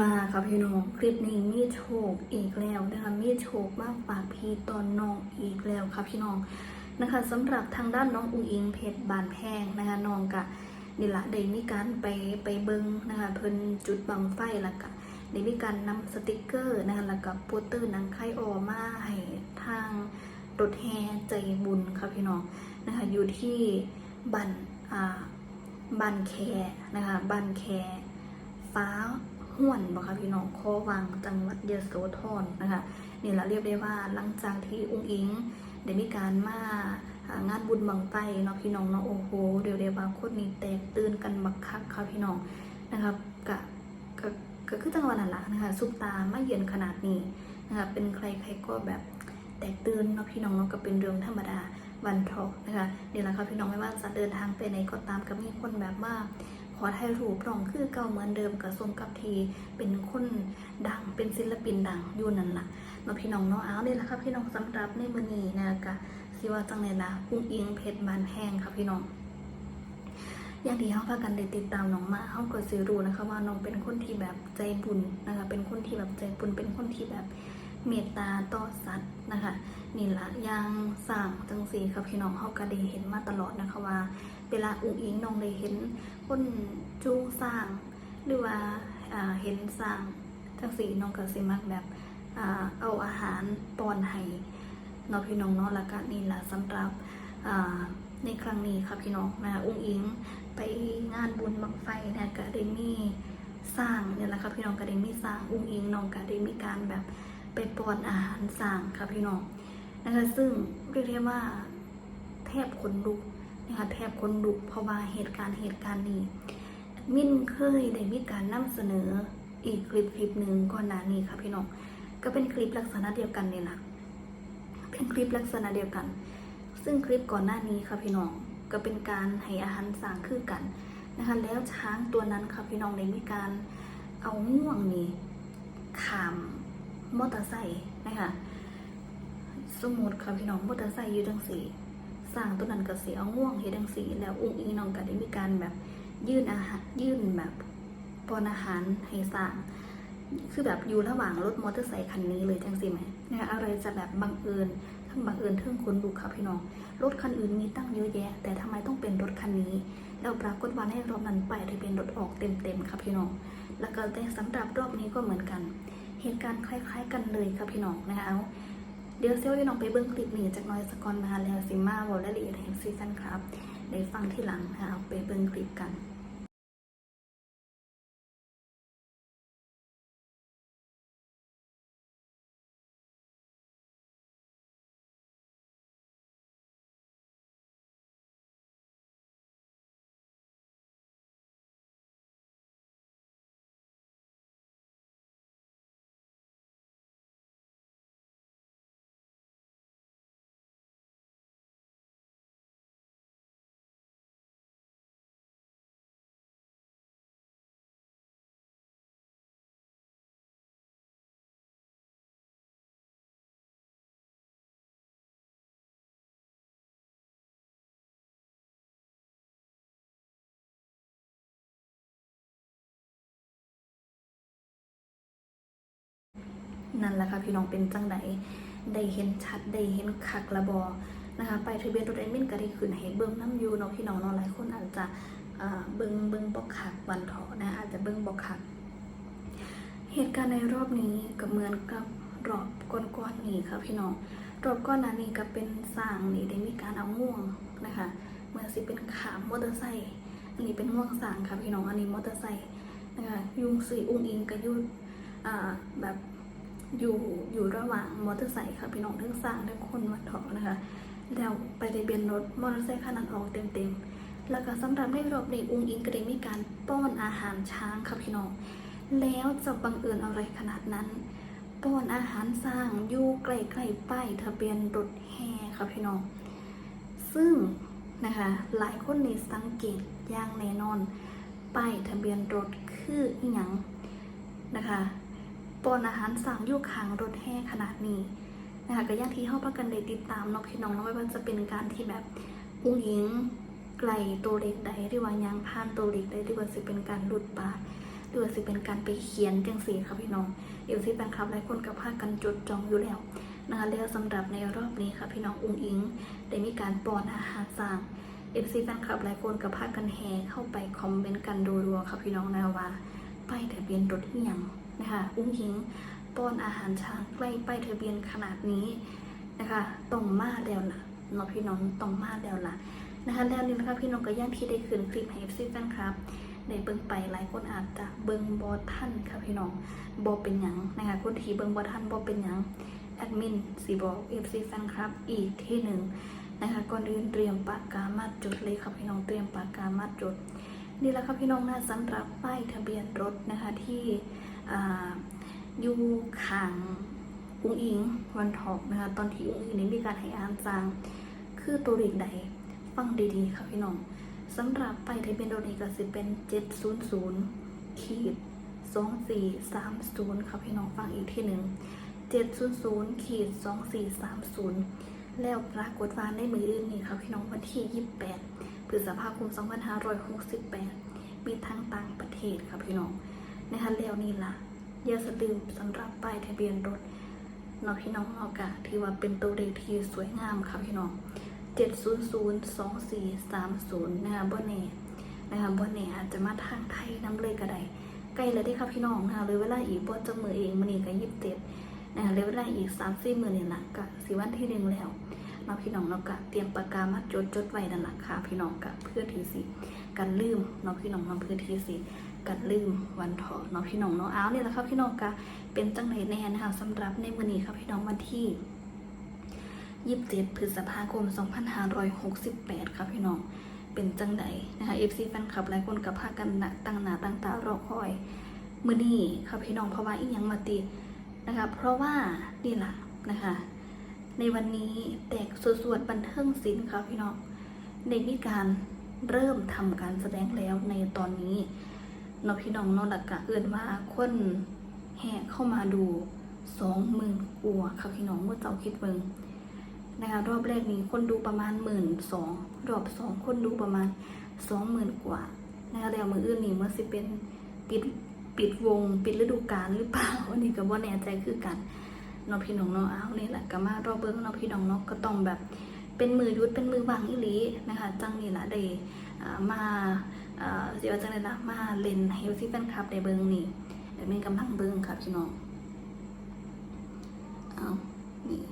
มาครับพี่น้องคลิปนี้มีโชคอีกแล้วนะคะมีโชคมากฝากพี่ตอนน้องอีกแล้วครับพี่น้องนะคะสำหรับทางด้านน้องอุงอิงเพชรบานแพงนะคะน้องกะนี่ละได้มีการไปไปเบิ้งนะคะเพิ่นจุดบังไฟล้วก็ได้มีการนำสติกเกอร์นะคะแล้วก็โปสเตอร์หนังไข่ออมาให้ทางรถแห่ใจบุญครับพี่น้องนะคะอยู่ที่บันอ่าบันแคนะคะบันแคฟ้า ห้วนบอกค่ะพี่น้องคอวังจังหวัดยโสธรนะคะนี่แหละเรียกได้ว่าหลังจากที่อุ้งอิงได้มีการมางานบุญบังไฟเนาะพี่น้องเนาะโอ้โหเดี๋ยวเรียกว่าคนนี้แตกตื่นกันบักคักค่ะพี่น้องนะครับกะกะก็คือจังหวัดนั่นแหละนะคะซุปตาไม่เย็นขนาดนี้นะคะเป็นใครใครก็แบบแตกตื่นเนาะพี่น้องเนาะก็เป็นเรื่องธรรมดาวันทอกนะคะนี่แหละค่ะพี่น้องไม่ว่าจะเดินทางไปไหนก็ตามก็มีคนแบบว่า ขอถ่ายรูปรองคือเก่าเหมือนเดิมกับสมกับทีเป็นคนดังเป็นศิลปินดังอยู่นั่นล่ะเนาะพี่น้องเนาะเอาเลยละครับพี่น้องสำหรับในมือนี้นะกะสิว่าจังไดล่ะอุ้งอิงเพชรบานแห้งครับพี่น้องอย่างที่เฮาพากันได้ติดตามน้องมาเฮาก็สิรู้นะคะว่าน้องเป็นคนที่แบบใจบุญนะคะเป็นคนที่แบบใจบุญเป็นคนที่แบบ เมตตาต่อสัตว์นะคะนี่ละย่างสร้างจังสีครับพี่น้องเฮาก็ได้เห็นมาตลอดนะคะว่า เวลาอุ้งอิงน้องได้เห็นคนจูงสร้าง หรือว่าเห็นสร้างจังสีน้องก็สิมักแบบเอาอาหารป้อนให้เนาะพี่น้องเนาะแล้วก็นี่แหละสำหรับในครั้งนี้ค่ะพี่น้องนะอุ้งอิงไปงานบุญบังไฟนะก็ได้มีสร้างเนี่ยแหละค่ะพี่น้องก็ได้มีสร้างอุ้งอิงน้องก็ได้มีการแบบ ไปป้อนอาหารสร้างค่ะพี่น้องนะคะซึ่งเรียกได้ว่าแทบขนลุกนะคะแทบคนดุกเพราะว่าเหตุการณ์เหตุการณ์นี้มินเคยได้มีการนำเสนออีกคลิปคลิปหนึ่งก่อนหน้านี้ค่ะพี่น้องก็เป็นคลิปลักษณะเดียวกันนี่แหละเป็นคลิปลักษณะเดียวกัน ซึ่งคลิปก่อนหน้านี้ค่ะพี่น้องก็เป็นการให้อาหารสร้างคือกันนะคะแล้วช้างตัวนั้นค่ะพี่น้องได้มีการเอาง่วงนี่ขาม มอเตอร์ไซค์นะคะสมมติค่ะพี่น้องมอเตอร์ไซค์อยู่จังสีสร้างตัวนั้นก็เสียอาง่วงเฮดจังสีแล้วอุ้งอิงน้องก็ได้มีการแบบยื่นอาหารยื่นแบบปอนอาหารให้สร้างคือแบบอยู่ระหว่างรถมอเตอร์ไซค์คันนี้เลยจังสิไหมนะคะอะไรจะแบบบังเอิญทั้งบังเอิญทั้งคนบุกค่ะพี่น้อง รถคันอื่นมีตั้งเยอะแยะ แต่ทำไมต้องเป็นรถคันนี้ แล้วปรากฏว่าในรอบนั้นไปทะเบียนรถออกเต็มๆค่ะพี่น้อง แล้วก็ในสำหรับรอบนี้ก็เหมือนกัน เหตุการณ์คล้าย ๆ กันเลยค่ะพี่น้องนะคะเอาเดี๋ยวเซลล์น้องไปเบิ้งคลิปนี้จากน้อยสกอนมาแล้วซิมาบอกรายละเอียดให้ซีซันครับได้ฟังที่หลังนะคะไปเบิ้งคลิปกัน นั่นแหละค่ะพี่น้องเป็นจังไดได้เห็นชัดได้เห็นคักระบอนะคะไปทะเบียนรถแอดมินก็ได้ขึ้นให้เบิ้งน้ำยูเนาะพี่น้องเนาะหลายคนอาจจะเบิ้งเบิ้งบอกคักวันเถอนะอาจจะเบิ้งบอกคัก เหตุการณ์ในรอบนี้ก็เหมือนกับรอบก่อนๆนี้ค่ะพี่น้องรอบก่อนหน้านี้ก็เป็นสร้างนี่ได้มีการเอาง่วงนะคะเมื่อสิเป็นขามมอเตอร์ไซค์อันนี้เป็นง่วงสร้างค่ะพี่น้องอันนี้มอเตอร์ไซค์นะคะยุงสีอุ้งอิงกับยุอ่แบบ อยู่อยู่ระหว่างมอเตอร์ไซค์ค่ะพี่น้องทั้งสร้างทั้งคนมาถอนะคะ แล้วไปทะเบียนรถมอเตอร์ไซค์คันนั้นออกเต็มๆ แล้วก็สำหรับในรอบนี้อุ้งอิงก็ได้มีการป้อนอาหารช้างค่ะพี่น้อง แล้วจะบังเอิญอะไรขนาดนั้น ป้อนอาหารสร้างอยู่ใกล้ๆป้ายทะเบียนรถแห่ค่ะพี่น้อง ซึ่งนะคะหลายคนในสังเกตอย่างแน่นอนป้ายทะเบียนรถคืออหยังนะคะ ปอนอาหารสั่งอยู่ข้างรถแห่ขนาดนี้นะคะก็ย่างที่เข้าประกันได้ติดตามเนาะพี่น้องเนาะไม่ว่าจะเป็นการที่แบบอุ้งยิงไกลตัวเล็กใดหรือว่ายางพานตัวเล็กใดหรือว่าจะเป็นการหลุดปากหรือว่าสิเป็นการไปเขียนจังสีค่ะพี่น้องเอฟซีแฟนคลับหลายคนกับพากันจดจองอยู่แล้วนะคะแล้วสำหรับในรอบนี้ค่ะพี่น้องอุ้งอิงได้มีการป้อนอาหารสร้างเอฟซีแฟนคลับหลายคนกับพากันแห่เข้าไปคอมเมนต์กันรัวๆค่ะพี่น้องนะว่าป้ายทะเบียนรถที่ยง นะคะอุ้งอิงป้อนอาหารช้างใกล้ป้ายทะเบียนขนาดนี้นะคะต้องมาแล้วล่ะเนาะพี่น้องต้องมาแล้วล่ะนะคะแล้วนี่นะคะพี่น้องก็ย่างที่ได้คืนคลิปให้เอฟซีแฟนคลับได้เบิ่งไปหลายคนอาจจะเบิ่งบอท่านค่ะพี่น้องบอเป็นหยังนะคะคนที่เบิ่งบอท่านบอเป็นหยังแอดมินสีบอกเอฟซีแฟนคลับอีกที่หนึ่งนะคะก่อนอื่นเตรียมปากกามาจดเลยค่ะพี่น้องเตรียมปากกามาจดนี่แหละค่ะพี่น้องนะสำหรับป้ายทะเบียนรถนะคะที่ อยู่ข้างอุ้งอิงวันทอกนะคะตอนที่อุ้งอิงนี้มีการให้อานจาง คือตัวเลขใดฟังดีๆค่ะพี่น้องสำหรับไปายทะเบียนรถนี้ก็สิเป็น 700ขีด2430 ค่ะพี่น้องฟังอีกทีหนึ่ง700ขีด2430 แล้วปรากฏว่าในมืออื่นนี่ค่ะพี่น้องวันที่ 28พฤษภาคม2568 มีทางต่างประเทศค่ะพี่น้อง นะคะแล้วนี่ล่ะอย่าสะลืมสำหรับป้ายทะเบียนรถเนาะพี่น้องเนาะกะที่ว่าเป็นตัวเลขที่สวยงามค่ะพี่น้อง7002430นะคะบ่แน่นะคะบ่แน่อาจจะมาทางไทยน้ำเลยก็ได้ใกล้แล้วเด้ค่ะพี่น้องนะคะเลยเวลาอีกบ่จะมือเองมื้อนี้ก็27นะคะเลยเวลาอีก3-4มื้อนี่ล่ะก็สิวันที่หนึ่งแล้วเนาะพี่น้องเนาะก็เตรียมปากกามาจดจดไว้นั่นล่ะค่ะพี่น้องก็เพื่อที่สิ กันลืมเนาะพี่น้องเนาะเพื่อที่สิกันลืมวันถาะเนาะพี่น้องเนาะอ้าวนี่แหละค่ะพี่น้องก็เป็นจังไดแน่นะคะสำหรับในมื้อนี้ค่ะพี่น้องวันที่27พฤษภาคม2568ค่ะพี่น้องเป็นจังใดนะคะ FC แฟนคลับหลายคนกับพากันนะตั้งหน้าตั้งตารอคอยมือนี้ค่ะพี่น้องเพราะว่าอีกยังมาติดนะคะเพราะว่านี่แหละนะคะในวันนี้แตกสวดๆบันเทิงศิลป์ค่ะพี่น้องในมีการ เริ่มทำการแสดงแล้วในตอนนี้เนาะพี่น้องนาะหลักกะเอื่นว่าคนแห่เข้ามาดูสองหมื่นกว่าค่ะพี่น้องเมื่อเจ้าคิดเบิงนะคะรอบแรกนี้คนดูประมาณหมื่นสองรอบสองคนดูประมาณสองหมื่นกว่านะคะแล้วมืออื่นนี่เมื่อสิเป็นปิดปิดวง ปิดฤดูกาลหรือเปล่าอันนี้ก็บ่แน่ใจคือกันเนาะพี่น้องเนาะอ้าวนี่แหละก็มารอบเบิ้งเนาะพี่น้องเนาะก็ต้องแบบ เป็นมือยุดเป็นมือวางอีหลีนะคะจังนี่ละได้อ่ามาเอ่อสิว่าจังได๋ล่ะมาเล่นให้ที่แฟนคลับได้เบิงนี่เดี๋ยวมีกำลังเบิงค่ะพี่น้องเอานี่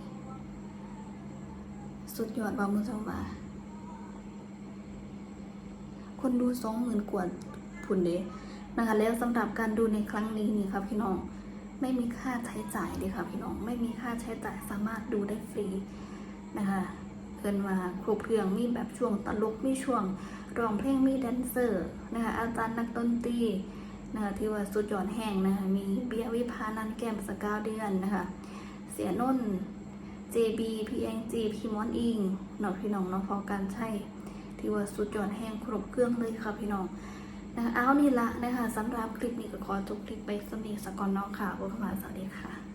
สุดยอดว่ามือเจ้าว่าคนดูสองหมื่นกว่าผุนเดะนะคะแล้วสำหรับการดูในครั้งนี้นี่ครับพี่น้องไม่มีค่าใช้จ่ายเลยค่ะพี่น้องไม่มีค่าใช้จ่ายสามารถดูได้ฟรีนะคะ เกินมาครบเครื่องมีแบบช่วงตลกมีช่วงร้องเพลงมีแดนเซอร์นะคะอาจารย์นักดนตรีนะคะที่ว่าสุดยอดแห่งนะคะมีเบียร์วิพานันแก้มสกาวเดือนนะคะเสียนน JB PNG พีมอนอิงเนาะพี่น้องเนาะพอการใช้ที่ว่าสุดยอดแห้งครบเครื่องเลยค่ะพี่น้องนะคะเอานี่ละนะคะสำหรับคลิปนี้ก็ขอจบคลิปไปสำนีสกอนเนอกค่ะบุคคาสวัสดีค่ะ